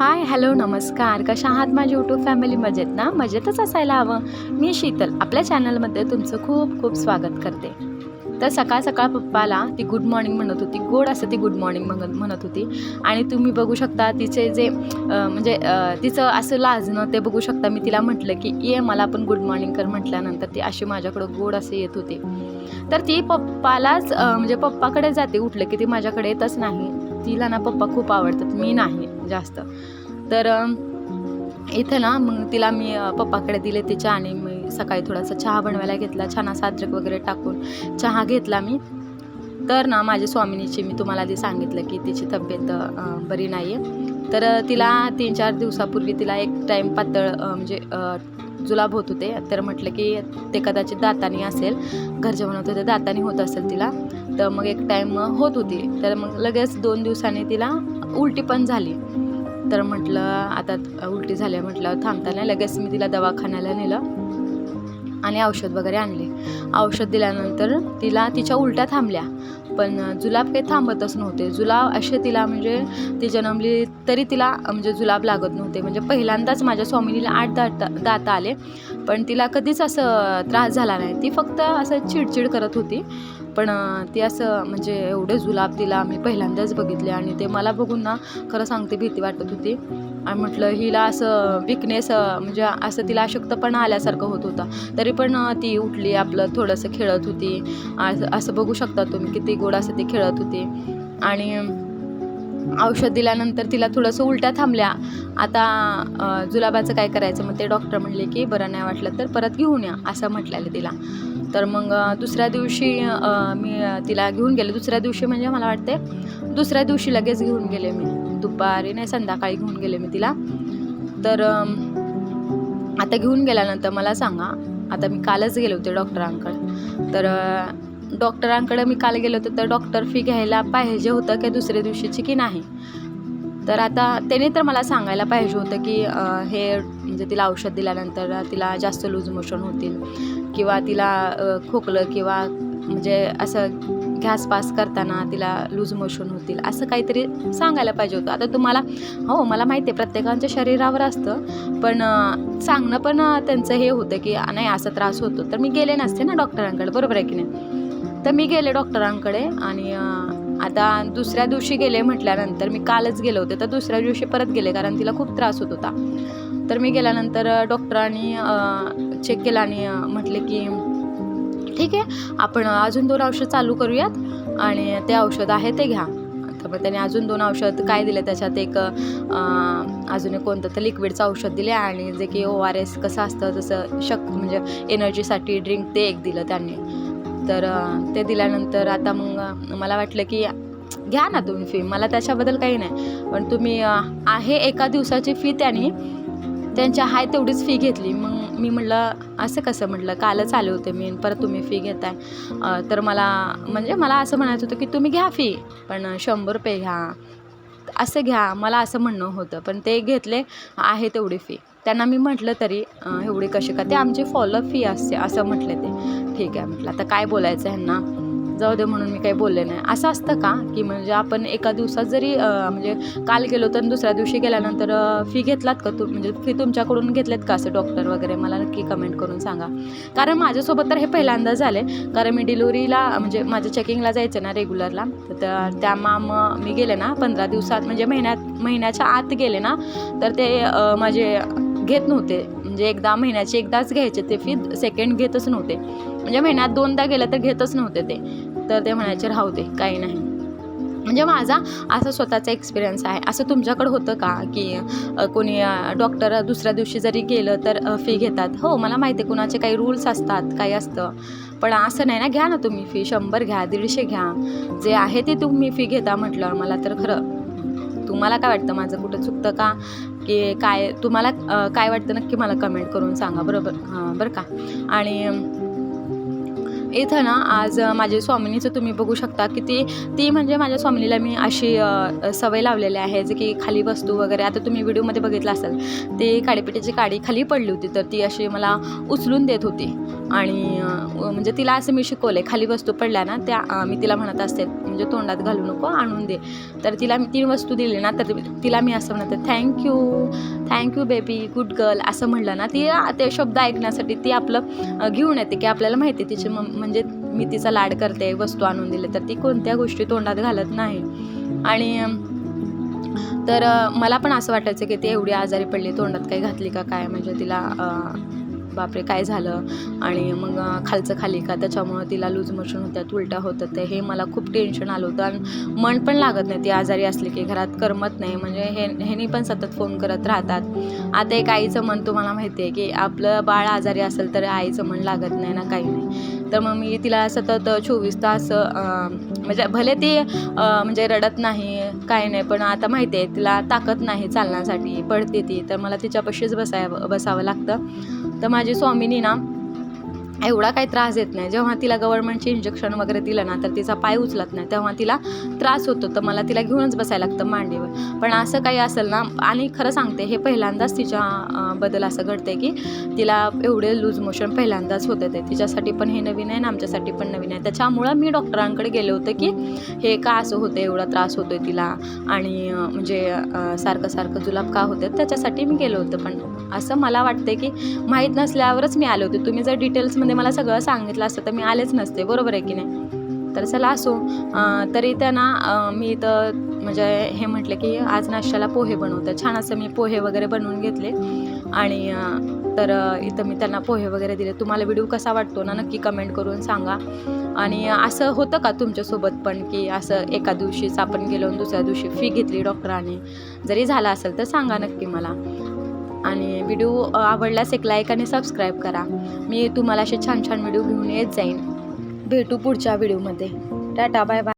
Hi hello नमस्कार. कशा आहात माझी यूट्यूब फॅमिली मजेत ना? मजेतच असायला हवं. मी शीतल. आपल्या चॅनलमध्ये तुमचं खूप खूप स्वागत करते. तर सकाळ सकाळ पप्पाला ती गुड मॉर्निंग म्हणत होती. गोड असं ती गुड मॉर्निंग म्हणत म्हणत होती. आणि तुम्ही बघू शकता तिचे जे म्हणजे तिचं असं लाजणं ते बघू शकता. मी तिला म्हटलं की ये मला पण गुड मॉर्निंग कर म्हटल्यानंतर ती अशी माझ्याकडं गोड असे येत होती. तर ती पप्पालाच म्हणजे पप्पाकडे जाते. उठलं की ती माझ्याकडे येतच नाही. तिला ना पप्पा खूप आवडतात. मी नाही. जास्त. तर इथं ना मग तिला मी पप्पाकडे दिले ते चहा आणि मी सकाळी थोडासा चहा बनवायला घेतला. छान असा अद्रक वगैरे टाकून चहा घेतला मी. तर ना माझ्या स्वामिनीची मी तुम्हाला आधी सांगितलं की तिची तब्येत बरी नाही आहे तर तिला तीन चार दिवसापूर्वी तिला एक टाईम पातळ म्हणजे जुलाब होत होते. तर म्हटलं की ते कदाचित दातानी असेल. घरचे म्हणत होते दातानी होत असेल तिला. तर मग एक टाईम होत होती. तर मग लगेच दोन दिवसांनी तिला उलटी पण झाली. तर म्हटलं आता उलटी झाल्या म्हटलं थांबता नाही लगेच मी तिला दवाखान्याला नेलं. आणि औषध वगैरे आणले. औषध दिल्यानंतर तिला तिच्या उलट्या थांबल्या. पण जुलाब काही थांबतच नव्हते. जुलाब असे तिला म्हणजे ती जन्मली तरी तिला म्हणजे जुलाब लागत नव्हते. म्हणजे पहिल्यांदाच माझ्या स्वामिनीला आठ दात दात आले. पण तिला कधीच असं त्रास झाला नाही. ती फक्त असं चिडचिड करत होती. पण ती असं म्हणजे एवढे जुलाब तिला मी पहिल्यांदाच बघितले आणि ते मला बघून ना खरं सांगते भीती वाटत होती. म्हटलं हिला असं विकनेस म्हणजे असं तिला अशक्तपणा आल्यासारखं होत होता. तरी पण ती उठली आपलं थोडंसं खेळत होती. असं असं बघू शकता तुम्ही किती गोड असं ती खेळत होती. आणि औषध दिल्यानंतर तिला थोडंसं उलट्या थांबल्या. आता जुलाबाचं काय करायचं? मग ते डॉक्टर म्हणले की बरं नाही वाटलं तर परत घेऊन या असं म्हटलेलं तिला. तर मग दुसऱ्या दिवशी मी तिला घेऊन गेले. दुसऱ्या दिवशी म्हणजे मला वाटते दुसऱ्या दिवशी लगेच घेऊन गेले मी. दुपारी नाही संध्याकाळी घेऊन गेले मी तिला. तर आता घेऊन गेल्यानंतर मला सांगा आता मी कालच गेले होते डॉक्टरांकडे. तर डॉक्टरांकडे मी काल गेले होते तर डॉक्टर फी घ्यायला पाहिजे होतं की दुसऱ्या दिवशीची की नाही? तर आता त्याने तर मला सांगायला पाहिजे होतं की हे म्हणजे तिला औषध दिल्यानंतर तिला जास्त लूज मोशन होतील किंवा तिला खोकलं किंवा म्हणजे असं घ्यास पास करताना तिला लूज मोशन होतील असं काहीतरी सांगायला पाहिजे होतं. आता तुम्हाला हो मला माहिती आहे प्रत्येकाच्या शरीरावर असतं पण सांगणं पण त्यांचं हे होतं की नाही असा त्रास होतो. तर मी गेले नसते ना डॉक्टरांकडे बरोबर आहे की नाही? तर मी गेले डॉक्टरांकडे आणि आता दुसऱ्या दिवशी गेले म्हटल्यानंतर मी कालच गेले होते. तर दुसऱ्या दिवशी परत गेले कारण तिला खूप त्रास होत होता. तर मी गेल्यानंतर डॉक्टरांनी चेक केला आणि म्हटले की ठीक आहे? आपण अजून दोन औषध चालू करूयात आणि ते औषध आहे ते घ्या. तर मग त्याने अजून दोन औषध काय दिले? त्याच्यात एक अजून एक कोणतं तर लिक्विडचं औषध दिले आणि जे की ओ आर एस कसं असतं? जसं शक म्हणजे एनर्जीसाठी ड्रिंक ते एक दिलं त्यांनी. तर ते दिल्यानंतर आता मग मला वाटलं की घ्या ना तुम्ही फी मला त्याच्याबद्दल काही नाही. पण तुम्ही आहे एका दिवसाची फी त्यांनी. त्यांच्या हाय तेवढीच फी घेतली. मग मी म्हटलं असं कसं म्हटलं? कालच आले होते मी. परत तुम्ही फी घेताय. तर मला म्हणजे मला असं म्हणायचं होतं की तुम्ही घ्या फी पण शंभर रुपये घ्या. असं घ्या. मला असं म्हणणं होतं पण ते घेतले आहे तेवढी फी त्यांना मी म्हटलं तरी एवढी कशी का ते आमची फॉलोअप फी असते असं म्हटले ते. ठीक आहे म्हटलं. आता काय बोलायचं ह्यांना? जाऊ दे म्हणून मी काही बोलले नाही. असं असतं का? की म्हणजे आपण एका दिवसात जरी म्हणजे काल गेलो तर दुसऱ्या दिवशी गेल्यानंतर फी घेतलात का तू म्हणजे फी तुमच्याकडून घेतलेत का असं डॉक्टर वगैरे? मला नक्की कमेंट करून सांगा. कारण माझ्यासोबत तर हे पहिल्यांदा झाले कारण मी डिलिव्हरीला म्हणजे माझ्या चेकिंगला जायचं ना रेग्युलरला तर त्या- माम मी गेले ना पंधरा दिवसात म्हणजे महिन्यात महिन्याच्या आत गेले ना तर ते माझे घेत नव्हते. म्हणजे एकदा महिन्याचे एकदाच घ्यायचे ते फी सेकंड घेतच नव्हते. म्हणजे महिन्यात दोनदा गेलं तर घेतच नव्हते ते. तर ते म्हणायचे राहू दे काही नाही. म्हणजे माझा असा स्वतःचा एक्सपिरियन्स आहे. असं तुमच्याकडं होतं का की कोणी डॉक्टर दुसऱ्या दिवशी जरी गेलं तर फी घेतात? हो मला माहिती आहे कुणाचे काही रूल्स असतात काही असतं. पण असं नाही ना घ्या ना तुम्ही फी शंभर घ्या दीडशे घ्या. जे आहे ते तुम्ही फी घेता म्हटल्यावर मला तर खरं तुम्हाला काय वाटतं? माझं कुठं चुकतं का? की काय तुम्हाला काय वाटतं? नक्की मला कमेंट करून सांगा बरोबर? हां बरं का? आणि इथं ना आज माझ्या स्वामिनीचं तुम्ही बघू शकता की ती ती म्हणजे माझ्या स्वामिनीला मी अशी सवय लावलेली आहे जे की खाली वस्तू वगैरे आता तुम्ही व्हिडिओमध्ये बघितलं असेल ते काडीपेटीची काडी खाली पडली होती तर ती अशी मला उचलून देत होती. आणि म्हणजे तिला असं मी शिकवलं खाली वस्तू पडल्या ना त्या मी तिला म्हणत असते म्हणजे तोंडात घालू नको आणून दे. तर तिला मी तीन वस्तू दिली ना तर तिला मी असं म्हणते thank you thank you baby good girl असं म्हणलं ना ती ते शब्द ऐकण्यासाठी ती आपलं घेऊन येते की आपल्याला माहिती आहे तिची मम म्हणजे मी तिचा लाड करते वस्तू आणून दिले तर ती कोणत्या गोष्टी तोंडात घालत नाही. आणि तर मला पण असं वाटायचं की ती एवढी आजारी पडली तोंडात काही घातली का काय म्हणजे तिला बापरे काय झालं? आणि मग खालचं खाली का? त्याच्यामुळं तिला लूज मोशन होत्यात उलट्या होतं ते. हे मला खूप टेन्शन आलं होतं आणि मन पण लागत नाही ती आजारी असली की घरात करमत नाही. म्हणजे हे ह्यानी पण सतत फोन करत राहतात. आता एक आईचं मन तुम्हाला माहिती आहे की आपलं बाळ आजारी असेल तर आईचं मन लागत नाही ना काही नाही. तर मग मी तिला सतत चोवीस तास म्हणजे भले ती म्हणजे रडत नाही काय नाही पण आता माहिती आहे तिला ताकद नाही चालण्यासाठी पडते ती. तर मला तिच्यापाशीच बसावं बसावं लागतं. तर माझी स्वामिनी ना एवढा काही त्रास देत नाही. जेव्हा तिला गव्हर्नमेंटचे इंजेक्शन वगैरे दिलं ना तर तिचा पाय उचलत नाही. तेव्हा तिला त्रास होतो. तर मला तिला घेऊनच बसायला लागतं मांडीवर. पण असं काही असेल ना आणि खरं सांगते हे पहिल्यांदाच तिच्या बदल असं घडते की तिला एवढे लूज मोशन पहिल्यांदाच होते ते तिच्यासाठी पण हे नवीन आहे ना आमच्यासाठी पण नवीन आहे. त्याच्यामुळं मी डॉक्टरांकडे गेले होते की हे का असं होतं एवढा त्रास होतो आहे तिला? आणि म्हणजे सारखं सारखं जुलाब का होते त्याच्यासाठी मी गेलो होतं. पण असं मला वाटतं की माहीत नसल्यावरच मी आले होते. तुम्ही जर डिटेल्समध्ये मला सगळं सांगितलं असतं तर मी आलेच नसते. बरोबर आहे की नाही? तर चला असो. तरी त्यांना मी तर म्हणजे हे म्हटलं की आज नाश्त्याला पोहे बनवतं छान असं मी पोहे वगैरे बनवून घेतले. आणि तर इथं मी त्यांना पोहे वगैरे दिले. तुम्हाला व्हिडिओ कसा वाटतो ना नक्की कमेंट करून सांगा. आणि असं होतं का तुमच्यासोबत पण की असं एका दिवशीच आपण गेलो दुसऱ्या दिवशी फी घेतली डॉक्टरांनी? जरी झालं असेल तर सांगा नक्की मला. आणि व्हिडिओ आवडल्यास एक लाईक आणि सबस्क्राईब करा. मी तुम्हाला असे छान छान व्हिडिओ घेऊन येत जाईन. भेटू पुढच्या व्हिडिओमध्ये. Tata bye bye